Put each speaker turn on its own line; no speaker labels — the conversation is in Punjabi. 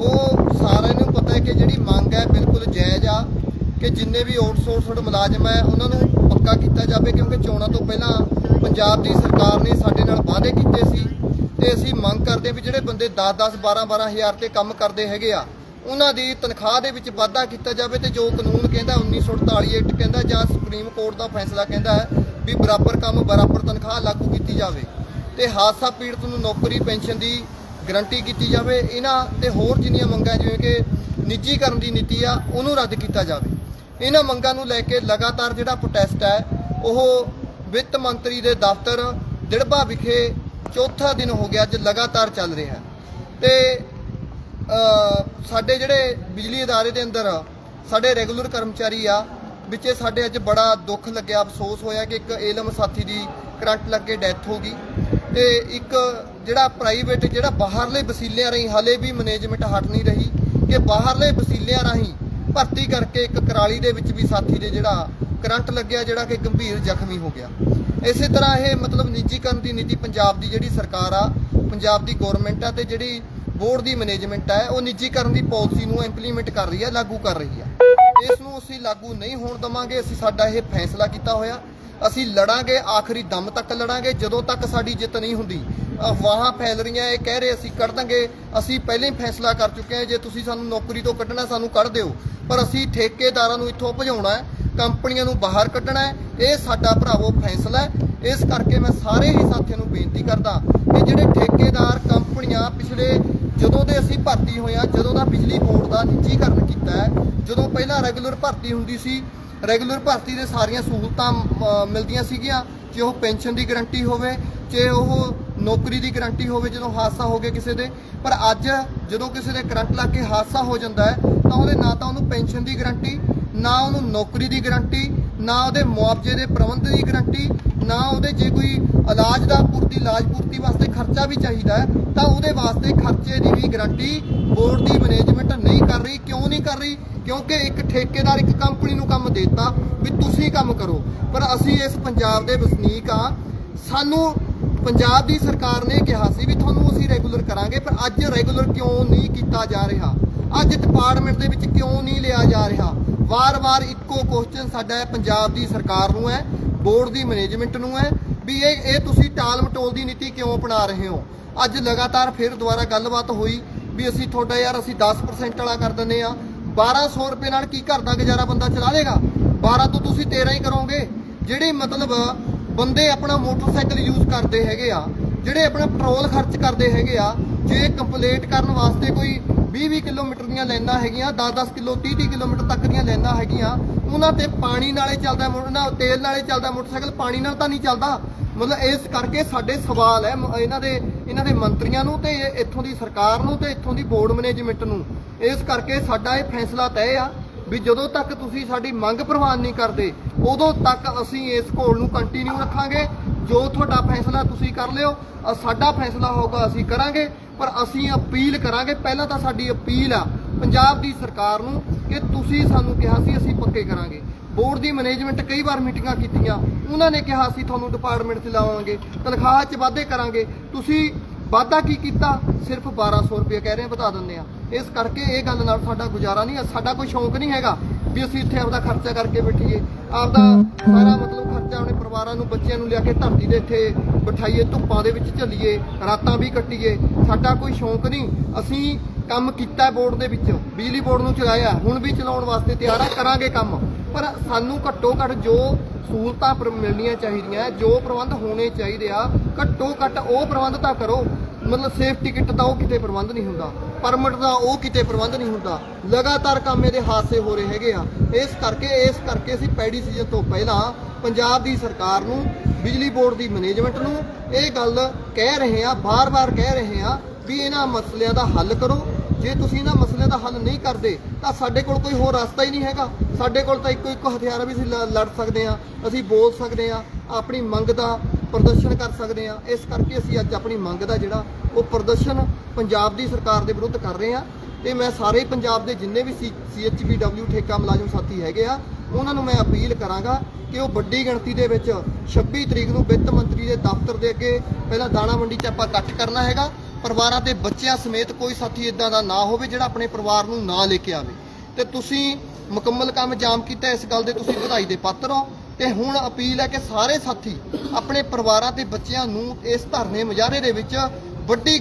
ਉਹ ਸਾਰਿਆਂ ਨੂੰ ਪਤਾ ਹੈ ਕਿ ਜਿਹੜੀ ਮੰਗ ਹੈ ਬਿਲਕੁਲ ਜਾਇਜ਼ ਆ ਕਿ ਜਿੰਨੇ ਵੀ ਆਊਟਸੋਰਸਡ ਮੁਲਾਜ਼ਮ ਹੈ, ਉਹਨਾਂ ਨੂੰ ਪੱਕਾ ਕੀਤਾ ਜਾਵੇ ਕਿਉਂਕਿ ਚੋਣਾਂ ਤੋਂ ਪਹਿਲਾਂ ਪੰਜਾਬ ਦੀ ਸਰਕਾਰ ਨੇ ਸਾਡੇ ਨਾਲ ਵਾਅਦੇ ਕੀਤੇ ਸੀ ਤੇ ਅਸੀਂ ਮੰਗ ਕਰਦੇ ਵੀ ਜਿਹੜੇ ਬੰਦੇ 10-10 12-12 ਹਜ਼ਾਰ ਤੇ ਕੰਮ ਕਰਦੇ ਹੈਗੇ ਆ, ਉਹਨਾਂ ਦੀ ਤਨਖਾਹ ਦੇ ਵਿੱਚ ਵਾਧਾ ਕੀਤਾ ਜਾਵੇ ਤੇ ਜੋ ਕਾਨੂੰਨ ਕਹਿੰਦਾ 1948 ਐਕਟ ਕਹਿੰਦਾ ਜਾਂ ਸੁਪਰੀਮ ਕੋਰਟ ਦਾ ਫੈਸਲਾ ਕਹਿੰਦਾ ਹੈ ਵੀ ਬਰਾਬਰ ਕੰਮ, ਬਰਾਬਰ ਤਨਖਾਹ ਲਾਗੂ ਕੀਤੀ ਜਾਵੇ ਤੇ ਹਾਦਸਾ ਪੀੜਤ ਨੂੰ ਨੌਕਰੀ, ਪੈਨਸ਼ਨ ਦੀ ਗਰੰਟੀ ਕੀਤੀ ਜਾਵੇ, ਇਹਨਾਂ ਤੇ ਹੋਰ ਜਿੰਨੀਆਂ ਮੰਗਾਂ ਜਿਵੇਂ ਕਿ ਨਿੱਜੀਕਰਨ ਦੀ ਨੀਤੀ ਆ, ਉਹਨੂੰ ਰੱਦ ਕੀਤਾ ਜਾਵੇ। ਇਹਨਾਂ ਮੰਗਾਂ ਨੂੰ ਲੈ ਕੇ ਲਗਾਤਾਰ ਜਿਹੜਾ ਪ੍ਰੋਟੈਸਟ ਹੈ, ਉਹ ਵਿੱਤ ਮੰਤਰੀ ਦੇ ਦਫ਼ਤਰ ਦਿੜਬਾ ਵਿਖੇ ਚੌਥਾ ਦਿਨ ਹੋ ਗਿਆ ਅੱਜ ਲਗਾਤਾਰ ਚੱਲ ਰਿਹਾ ਹੈ। ਤੇ ਸਾਡੇ ਜਿਹੜੇ ਬਿਜਲੀ ਅਦਾਰੇ ਦੇ ਅੰਦਰ ਸਾਡੇ ਰੈਗੂਲਰ ਕਰਮਚਾਰੀ ਆ, ਵਿੱਚੇ ਸਾਡੇ ਅੱਜ ਬੜਾ ਦੁੱਖ ਲੱਗਿਆ, ਅਫਸੋਸ ਹੋਇਆ ਕਿ ਇੱਕ ਏਲਮ ਸਾਥੀ ਦੀ ਕਰੰਟ ਲੱਗ ਕੇ ਡੈਥ ਹੋ ਗਈ। ਤੇ ਇੱਕ ਜਿਹੜਾ ਪ੍ਰਾਈਵੇਟ ਜਿਹੜਾ ਬਾਹਰਲੇ ਵਸੀਲਿਆਂ ਰਾਹੀਂ ਹਲੇ ਵੀ ਮੈਨੇਜਮੈਂਟ ਹਟ ਨਹੀਂ ਰਹੀ ਕਿ ਬਾਹਰਲੇ ਵਸੀਲਿਆਂ ਰਾਹੀਂ ਭਰਤੀ ਕਰਕੇ ਇੱਕ ਕਰਾਲੀ ਦੇ ਵਿੱਚ ਵੀ ਸਾਥੀ ਦੇ ਜਿਹੜਾ ਕਰੰਟ ਲੱਗਿਆ, ਜਿਹੜਾ ਕਿ ਗੰਭੀਰ ਜ਼ਖਮੀ ਹੋ ਗਿਆ। ਇਸੇ ਤਰ੍ਹਾਂ ਇਹ ਮਤਲਬ ਨਿੱਜੀਕਰਨ ਦੀ ਨੀਤੀ ਪੰਜਾਬ ਦੀ ਜਿਹੜੀ ਸਰਕਾਰ ਆ, ਪੰਜਾਬ ਦੀ ਗਵਰਨਮੈਂਟ ਆ ਤੇ ਜਿਹੜੀ ਬੋਰਡ ਦੀ ਮੈਨੇਜਮੈਂਟ ਹੈ ਉਹ ਨਿੱਜੀਕਰਨ ਦੀ ਪਾਲਿਸੀ ਨੂੰ ਇੰਪਲੀਮੈਂਟ ਕਰ ਰਹੀ ਹੈ ਲਾਗੂ ਕਰ ਰਹੀ ਹੈ ਇਸ ਨੂੰ ਅਸੀਂ ਲਾਗੂ ਨਹੀਂ ਹੋਣ ਦਵਾਂਗੇ, ਅਸੀਂ ਸਾਡਾ ਇਹ ਫੈਸਲਾ ਕੀਤਾ ਹੋਇਆ। ਅਸੀਂ ਲੜਾਂਗੇ, ਆਖਰੀ ਦਮ ਤੱਕ ਲੜਾਂਗੇ, ਜਦੋਂ ਤੱਕ ਸਾਡੀ ਜਿੱਤ ਨਹੀਂ ਹੁੰਦੀ। ਅਫਵਾਹਾਂ ਫੈਲ ਰਹੀਆਂ, ਇਹ ਕਹਿ ਰਹੇ ਅਸੀਂ ਕੱਢ ਦਾਂਗੇ। ਅਸੀਂ ਪਹਿਲਾਂ ਹੀ ਫੈਸਲਾ ਕਰ ਚੁੱਕੇ ਹਾਂ, ਜੇ ਤੁਸੀਂ ਸਾਨੂੰ ਨੌਕਰੀ ਤੋਂ ਕੱਢਣਾ, ਸਾਨੂੰ ਕੱਢ ਦਿਓ। ਪਰ ਅਸੀਂ ਠੇਕੇਦਾਰਾਂ ਨੂੰ ਇੱਥੋਂ ਭਜਾਉਣਾ ਹੈ, ਕੰਪਨੀਆਂ ਨੂੰ ਬਾਹਰ ਕੱਢਣਾ ਹੈ, ਇਹ ਸਾਡਾ ਭਰਾਵੋ ਫੈਸਲਾ ਹੈ। ਇਸ ਕਰਕੇ ਮੈਂ ਸਾਰੇ ਹੀ ਸਾਥੀਆਂ ਨੂੰ ਬੇਨਤੀ ਕਰਦਾ ਕਿ ਜਿਹੜੇ ਠੇਕੇਦਾਰ, ਕੰਪਨੀਆਂ ਪਿਛਲੇ ਜਦੋਂ ਦੇ ਅਸੀਂ ਭਰਤੀ ਹੋਏ ਹਾਂ, ਜਦੋਂ ਦਾ ਬਿਜਲੀ ਬੋਰਡ ਦਾ ਨਿੱਜੀਕਰਨ ਕੀਤਾ ਹੈ, ਜਦੋਂ ਪਹਿਲਾਂ ਰੈਗੂਲਰ ਭਰਤੀ ਹੁੰਦੀ ਸੀ ਰੈਗੂਲਰ ਭਰਤੀ ਦੇ ਸਾਰੀਆਂ ਸਹੂਲਤਾਂ ਮਿਲਦੀਆਂ ਸੀਗੀਆਂ। ਜੇ ਉਹ ਪੈਨਸ਼ਨ ਦੀ ਗਾਰੰਟੀ ਹੋਵੇ, ਜੇ ਉਹ ਨੌਕਰੀ ਦੀ ਗਾਰੰਟੀ ਹੋਵੇ, ਜਦੋਂ ਹਾਦਸਾ ਹੋ ਗਿਆ ਕਿਸੇ ਦੇ। ਪਰ ਅੱਜ ਜਦੋਂ ਕਿਸੇ ਦੇ ਕਰੰਟ ਲੱਗ ਕੇ ਹਾਦਸਾ ਹੋ ਜਾਂਦਾ ਹੈ, ਤਾਂ ਉਹਦੇ ਨਾ ਤਾਂ ਉਹਨੂੰ ਪੈਨਸ਼ਨ ਦੀ ਗਾਰੰਟੀ, ਨਾ ਉਹਨੂੰ ਨੌਕਰੀ ਦੀ ਗਾਰੰਟੀ, ਨਾ ਉਹਦੇ ਮੁਆਵਜ਼ੇ ਦੇ ਪ੍ਰਬੰਧ ਦੀ ਗਾਰੰਟੀ, ਨਾ ਉਹਦੇ ਜੇ ਕੋਈ ਇਲਾਜ ਦਾ ਪੂਰਤੀ, ਇਲਾਜ ਪੂਰਤੀ ਵਾਸਤੇ ਖਰਚਾ ਵੀ ਚਾਹੀਦਾ ਤਾਂ ਉਹਦੇ ਵਾਸਤੇ ਖਰਚੇ ਦੀ ਵੀ ਗਾਰੰਟੀ ਬੋਰਡ ਦੀ ਮੈਨੇਜਮੈਂਟ ਨਹੀਂ ਕਰ ਰਹੀ, ਕਿਉਂ ਨਹੀਂ ਕਰ ਰਹੀ? ਕਿਉਂਕਿ ਇੱਕ ਠੇਕੇਦਾਰ ਇੱਕ ਕੰਪਨੀ ਨੂੰ ਕੰਮ ਦੇਤਾ ਵੀ ਤੁਸੀਂ ਕੰਮ ਕਰੋ। ਪਰ ਅਸੀਂ ਇਸ ਪੰਜਾਬ ਦੇ ਵਸਨੀਕ ਆ। ਸਾਨੂੰ ਪੰਜਾਬ ਦੀ ਸਰਕਾਰ ਨੇ ਕਿਹਾ ਸੀ ਵੀ ਤੁਹਾਨੂੰ ਅਸੀਂ ਰੈਗੂਲਰ ਕਰਾਂਗੇ, ਪਰ ਅੱਜ ਰੈਗੂਲਰ ਕਿਉਂ ਨਹੀਂ ਕੀਤਾ ਜਾ ਰਿਹਾ? ਅੱਜ ਡਿਪਾਰਟਮੈਂਟ ਦੇ ਵਿੱਚ ਕਿਉਂ ਨਹੀਂ ਲਿਆ ਜਾ ਰਿਹਾ? ਵਾਰ-ਵਾਰ ਇੱਕੋ ਕੁਐਸਚਨ ਸਾਡਾ ਪੰਜਾਬ ਦੀ ਸਰਕਾਰ ਨੂੰ ਹੈ ਬੋਰਡ ਦੀ ਮੈਨੇਜਮੈਂਟ ਨੂੰ ਹੈ ਵੀ ਇਹ ਇਹ ਤੁਸੀਂ ਟਾਲ ਮਟੋਲ ਦੀ ਨੀਤੀ ਕਿਉਂ ਅਪਣਾ ਰਹੇ ਹੋ? ਅੱਜ ਲਗਾਤਾਰ ਫਿਰ ਦੁਬਾਰਾ ਗੱਲਬਾਤ ਹੋਈ ਵੀ ਅਸੀਂ ਤੁਹਾਡਾ ਯਾਰ ਅਸੀਂ 10% ਵਾਲਾ ਕਰ ਦਿੰਦੇ ਆ 1200 ਰੁਪਏ ਨਾਲ ਕੀ ਘਰ ਦਾ ਗੁਜ਼ਾਰਾ ਬੰਦਾ ਚਲਾ ਲੇਗਾ 12 ਤੋਂ ਤੁਸੀਂ 13 ਹੀ ਕਰੋਗੇ। ਜਿਹੜੇ ਮਤਲਬ ਬੰਦੇ ਆਪਣਾ ਮੋਟਰਸਾਈਕਲ ਯੂਜ਼ ਕਰਦੇ ਹੈਗੇ ਆ, ਜਿਹੜੇ ਆਪਣਾ ਪੈਟਰੋਲ ਖਰਚ ਕਰਦੇ ਹੈਗੇ ਆ, ਜੇ ਕੰਪਲੀਟ ਕਰਨ ਵਾਸਤੇ ਕੋਈ 20-20 ਕਿਲੋਮੀਟਰ ਦੀਆਂ ਲਾਈਨਾਂ ਹੈਗੀਆਂ 10-10 ਕਿਲੋ 30-30 ਕਿਲੋਮੀਟਰ ਤੱਕ ਦੀਆਂ ਲਾਈਨਾਂ ਹੈਗੀਆਂ, ਉਹਨਾਂ ਤੇ ਪਾਣੀ ਨਾਲੇ ਚੱਲਦਾ ਮੋ- ਨਾ, ਤੇਲ ਨਾਲੇ ਚੱਲਦਾ ਮੋਟਰਸਾਈਕਲ, ਪਾਣੀ ਨਾਲ ਤਾਂ ਨਹੀਂ ਚੱਲਦਾ। ਮਤਲਬ ਇਸ ਕਰਕੇ ਸਾਡੇ ਸਵਾਲ ਹੈ ਇਹਨਾਂ ਦੇ ਇਹਨਾਂ ਦੇ ਮੰਤਰੀਆਂ ਨੂੰ ਤੇ ਇੱਥੋਂ ਦੀ ਸਰਕਾਰ ਨੂੰ ਤੇ ਇੱਥੋਂ ਦੀ ਬੋਰਡ ਮੈਨੇਜਮੈਂਟ ਨੂੰ। ਇਸ ਕਰਕੇ ਸਾਡਾ ਇਹ ਫੈਸਲਾ ਤੈਅ ਆ ਵੀ ਜਦੋਂ ਤੱਕ ਤੁਸੀਂ ਸਾਡੀ ਮੰਗ ਪ੍ਰਵਾਨ ਨਹੀਂ ਕਰਦੇ, ਉਦੋਂ ਤੱਕ ਅਸੀਂ ਇਸ ਘੋਲ ਨੂੰ ਕੰਟੀਨਿਊ ਰੱਖਾਂਗੇ। ਜੋ ਤੁਹਾਡਾ ਫੈਸਲਾ ਤੁਸੀਂ ਕਰ ਲਿਓ ਸਾਡਾ ਫੈਸਲਾ ਹੋਊਗਾ, ਅਸੀਂ ਕਰਾਂਗੇ, ਪਰ ਅਸੀਂ ਅਪੀਲ ਕਰਾਂਗੇ। ਪਹਿਲਾਂ ਤਾਂ ਸਾਡੀ ਅਪੀਲ ਆ ਪੰਜਾਬ ਦੀ ਸਰਕਾਰ ਨੂੰ ਕਿ ਤੁਸੀਂ ਸਾਨੂੰ ਕਿਹਾ ਸੀ, ਅਸੀਂ ਪੱਕੇ ਕਰਾਂਗੇ। ਬੋਰਡ ਦੀ ਮੈਨੇਜਮੈਂਟ ਕਈ ਵਾਰ ਮੀਟਿੰਗਾਂ ਕੀਤੀਆਂ। ਉਹਨਾਂ ਨੇ ਕਿਹਾ ਅਸੀਂ ਤੁਹਾਨੂੰ ਡਿਪਾਰਟਮੈਂਟ 'ਚ ਲਾਵਾਂਗੇ, ਤਨਖਾਹ 'ਚ ਵਾਧੇ ਕਰਾਂਗੇ। ਤੁਸੀਂ ਵਾਧਾ ਕੀ ਕੀਤਾ? ਸਿਰਫ 1200 ਰੁਪਏ ਕਹਿ ਰਹੇ, ਵਧਾ ਦਿੰਦੇ ਆ ਇਸ ਕਰਕੇ ਇਹ ਗੱਲ ਨਾਲ ਸਾਡਾ ਗੁਜ਼ਾਰਾ ਨਹੀਂ ਸਾਡਾ ਕੋਈ ਸ਼ੌਂਕ ਨਹੀਂ ਹੈਗਾ ਵੀ ਅਸੀਂ ਇੱਥੇ ਆਪਦਾ ਖਰਚਾ ਕਰਕੇ ਬੈਠੀਏ। ਆਪਦਾ ਸਾਰਾ ਮਤਲਬ ਖਰਚਾ ਆਪਣੇ ਪਰਿਵਾਰਾਂ ਨੂੰ, ਬੱਚਿਆਂ ਨੂੰ ਲਿਆ ਕੇ ਧਰਤੀ ਦੇ ਇੱਥੇ ਬਿਠਾਈਏ, ਧੁੱਪਾਂ ਦੇ ਵਿੱਚ ਝੱਲੀਏ ਰਾਤਾਂ ਵੀ ਕੱਟੀਏ। ਸਾਡਾ ਕੋਈ ਸ਼ੌਂਕ ਨਹੀਂ। ਅਸੀਂ ਕੰਮ ਕੀਤਾ ਬੋਰਡ ਦੇ ਵਿੱਚ। ਬਿਜਲੀ ਬੋਰਡ ਨੂੰ ਚਲਾਇਆ। ਹੁਣ ਵੀ ਚਲਾਉਣ ਵਾਸਤੇ ਤਿਆਰ ਆ। ਕਰਾਂਗੇ ਕੰਮ। ਪਰ ਸਾਨੂੰ ਘੱਟੋ ਘੱਟ ਜੋ ਸਹੂਲਤਾਂ ਮਿਲਣੀਆਂ ਚਾਹੀਦੀਆਂ, ਜੋ ਪ੍ਰਬੰਧ ਹੋਣੇ ਚਾਹੀਦੇ ਆ, ਘੱਟੋ ਘੱਟ ਉਹ ਪ੍ਰਬੰਧ ਤਾਂ ਕਰੋ। ਮਤਲਬ ਸੇਫਟੀ ਕਿੱਟ ਦਾ ਉਹ ਕਿਤੇ ਪ੍ਰਬੰਧ ਨਹੀਂ ਹੁੰਦਾ ਪਰਮਿਟ ਦਾ ਉਹ ਕਿਤੇ ਪ੍ਰਬੰਧ ਨਹੀਂ ਹੁੰਦਾ। ਲਗਾਤਾਰ ਕੰਮ ਇਹਦੇ ਹਾਦਸੇ ਹੋ ਰਹੇ ਹੈਗੇ ਆ। ਇਸ ਕਰਕੇ ਇਸ ਕਰਕੇ ਅਸੀਂ ਪੈੜੀ ਸੀਜ਼ਨ ਤੋਂ ਪਹਿਲਾਂ ਪੰਜਾਬ ਦੀ ਸਰਕਾਰ ਨੂੰ, ਬਿਜਲੀ ਬੋਰਡ ਦੀ ਮੈਨੇਜਮੈਂਟ ਨੂੰ ਇਹ ਗੱਲ ਕਹਿ ਰਹੇ ਆ, ਬਾਰ-ਬਾਰ ਕਹਿ ਰਹੇ ਆ ਵੀ ਇਹਨਾਂ ਮਸਲਿਆਂ ਦਾ ਹੱਲ ਕਰੋ। ਜੇ ਤੁਸੀਂ ਇਹਨਾਂ ਮਸਲਿਆਂ ਦਾ ਹੱਲ ਨਹੀਂ ਕਰਦੇ, ਤਾਂ ਸਾਡੇ ਕੋਲ ਕੋਈ ਹੋਰ ਰਸਤਾ ਹੀ ਨਹੀਂ ਹੈਗਾ। ਸਾਡੇ ਕੋਲ ਤਾਂ ਇੱਕੋ ਇੱਕ ਹਥਿਆਰ ਵੀ ਅਸੀਂ ਲ- ਲੜ ਸਕਦੇ ਆ ਅਸੀਂ ਬੋਲ ਸਕਦੇ ਆ ਆਪਣੀ ਮੰਗ ਦਾ ਪ੍ਰਦਰਸ਼ਨ ਕਰ ਸਕਦੇ ਆ ਇਸ ਕਰਕੇ ਅਸੀਂ ਅੱਜ ਆਪਣੀ ਮੰਗ ਦਾ ਜਿਹੜਾ ਉਹ ਪ੍ਰਦਰਸ਼ਨ ਪੰਜਾਬ ਦੀ ਸਰਕਾਰ ਦੇ ਵਿਰੁੱਧ ਕਰ ਰਹੇ ਆ ਤੇ ਮੈਂ ਸਾਰੇ ਪੰਜਾਬ ਦੇ ਜਿੰਨੇ ਵੀ ਸੀਐਚਬੀਡਬਲਿਊ ਠੇਕਾ ਮੁਲਾਜ਼ਮ ਸਾਥੀ ਹੈਗੇ ਆ, ਉਹਨਾਂ ਨੂੰ ਮੈਂ ਅਪੀਲ ਕਰਾਂਗਾ ਕਿ ਉਹ ਵੱਡੀ ਗਿਣਤੀ ਦੇ ਵਿੱਚ 26 ਤਰੀਕ ਨੂੰ ਵਿੱਤ ਮੰਤਰੀ ਦੇ ਦਫ਼ਤਰ ਦੇ ਅੱਗੇ ਪਹਿਲਾਂ ਦਾਣਾ ਮੰਡੀ 'ਚ ਆਪਾਂ ਇਕੱਠ ਕਰਨਾ ਹੈਗਾ। ਪਰਿਵਾਰਾਂ ਦੇ ਬੱਚਿਆਂ ਸਮੇਤ ਕੋਈ ਸਾਥੀ ਇਦਾਂ ਦਾ ਨਾ ਹੋਵੇ ਜਿਹੜਾ ਆਪਣੇ ਪਰਿਵਾਰ ਨੂੰ ਨਾ ਲੈ ਕੇ ਆਵੇ। ਤੇ ਤੁਸੀਂ ਮੁਕੰਮਲ ਕੰਮ ਜਾਮ ਕੀਤਾ, ਇਸ ਗੱਲ ਦੇ ਤੁਸੀਂ ਵਧਾਈ ਦੇ ਪਾਤਰ ਹੋ। ਤੇ ਹੁਣ ਅਪੀਲ ਹੈ ਕਿ ਸਾਰੇ ਸਾਥੀ ਆਪਣੇ ਪਰਿਵਾਰਾਂ ਤੇ ਬੱਚਿਆਂ ਨੂੰ ਇਸ ਧਰਨੇ ਮੁਜ਼ਾਹਰੇ ਦੇ ਵਿੱਚ ਵੱਡੀ